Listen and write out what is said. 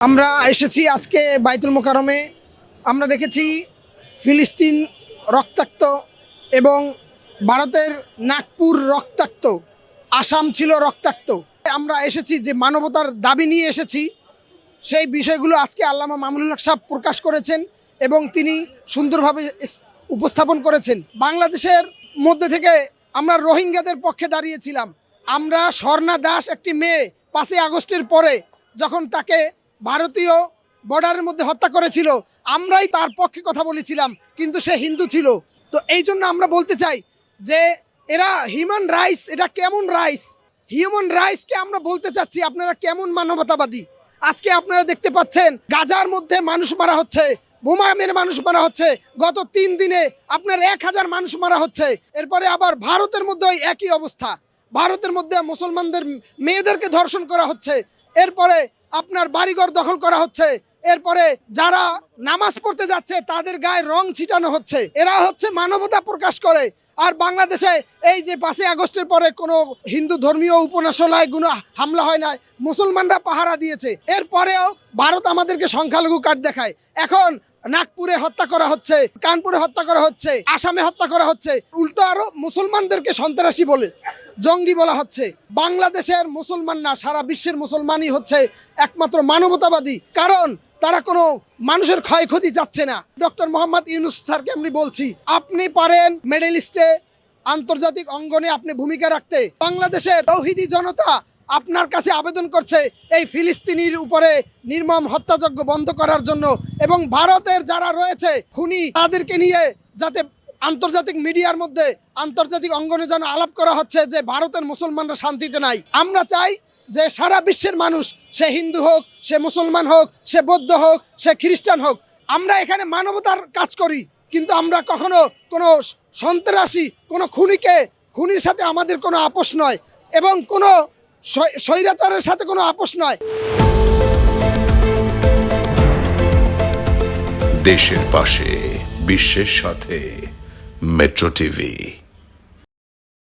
আমরা এসেছি আজকে বাইতুল মোকারমে আমরা দেখেছি ফিলিস্তিন রক্তাক্ত এবং ভারতের নাগপুর রক্তাক্ত, আসাম ছিল রক্তাক্ত। আমরা এসেছি যে মানবতার দাবি নিয়ে এসেছি, সেই বিষয়গুলো আজকে আল্লামা মামুনুল হক সাহেব প্রকাশ করেছেন এবং তিনি সুন্দরভাবে উপস্থাপন করেছেন। বাংলাদেশের মধ্যে থেকে আমরা রোহিঙ্গাদের পক্ষে দাঁড়িয়েছিলাম। আমরা স্বর্ণা দাস একটি মেয়ে পাঁচই আগস্টের পরে যখন তাকে ভারতীয় বর্ডারের মধ্যে হত্যা করেছিল। আমরাই তার পক্ষে কথা বলেছিলাম, কিন্তু সে হিন্দু ছিল। তো এই জন্য আমরা বলতে চাই যে এরা হিউম্যান রাইটস এটা কেমন রাইটস হিউম্যান রাইটসকে আমরা বলতে চাচ্ছি, আপনারা কেমন মানবতাবাদী? আজকে আপনারা দেখতে পাচ্ছেন, গাজার মধ্যে মানুষ মারা হচ্ছে, বোমা মেরে মানুষ মারা হচ্ছে, গত তিন দিনে আপনার এক হাজার মানুষ মারা হচ্ছে, এরপরে আবার ভারতের মধ্যে ওই একই অবস্থা। ভারতের মধ্যে মুসলমানদের মেয়েদেরকে ধর্ষণ করা হচ্ছে, এরপরে আপনার বাড়িঘর দখল করা হচ্ছে। এরপরে যারা নামাজ পড়তে যাচ্ছে, তাদের গায়ে রং ছিটানো হচ্ছে। এরা হচ্ছে মানবতা প্রকাশ করে। আর বাংলাদেশে এই যে পাঁচই আগস্টের পরে কোনো হিন্দু ধর্মীয় উপন্যাসালয় কোনো হামলা হয় নাই, মুসলমানরা পাহারা দিয়েছে। এরপরেও ভারত আমাদেরকে সংখ্যালঘু কার্ড দেখায়। এখন নাগপুরে হত্যা করা হচ্ছে, কানপুরে হত্যা করা হচ্ছে, আসামে হত্যা করা হচ্ছে। উল্টো আরও মুসলমানদেরকে সন্ত্রাসী বলে জঙ্গি বলা হচ্ছে। বাংলাদেশের মুসলমান না, সারা বিশ্বের মুসলমানই হচ্ছে একমাত্র মানবতাবাদী। কারণ তারা কোনো মানুষের ক্ষয়ক্ষতি যাচ্ছে না। ডক্টর মোহাম্মদ ইউনুস স্যারকে আমি বলছি, আপনি পারেন মেডেলিস্টে আন্তর্জাতিক অঙ্গনে আপনি ভূমিকা রাখতে। বাংলাদেশের তৌহিদি জনতা আপনার কাছে আবেদন করছে এই ফিলিস্তিনির উপরে নির্মম হত্যাযজ্ঞ বন্ধ করার জন্য এবং ভারতের যারা রয়েছে খুনি, তাদেরকে নিয়ে যাতে আন্তর্জাতিক মিডিয়ার মধ্যে আন্তর্জাতিক অঙ্গনে যেন আলাপ করা হচ্ছে যে ভারতের মুসলমানরা শান্তিতে নাই। আমরা চাই যে সারা বিশ্বের মানুষ সে হিন্দু হোক, সে মুসলমান হোক, সে বৌদ্ধ হোক, সে খ্রিস্টান হোক, আমরা এখানে মানবতার কাজ করি, কিন্তু আমরা কখনো কোনো সন্ত্রাসী, কোনো খুনিকে, খুনির সাথে আমাদের কোনো আপোষ নয় এবং কোনো স্বৈরাচারের সাথে কোনো আপোষ নয়। দেশের পাশে বিশ্বের সাথে মেট্রো টিভি।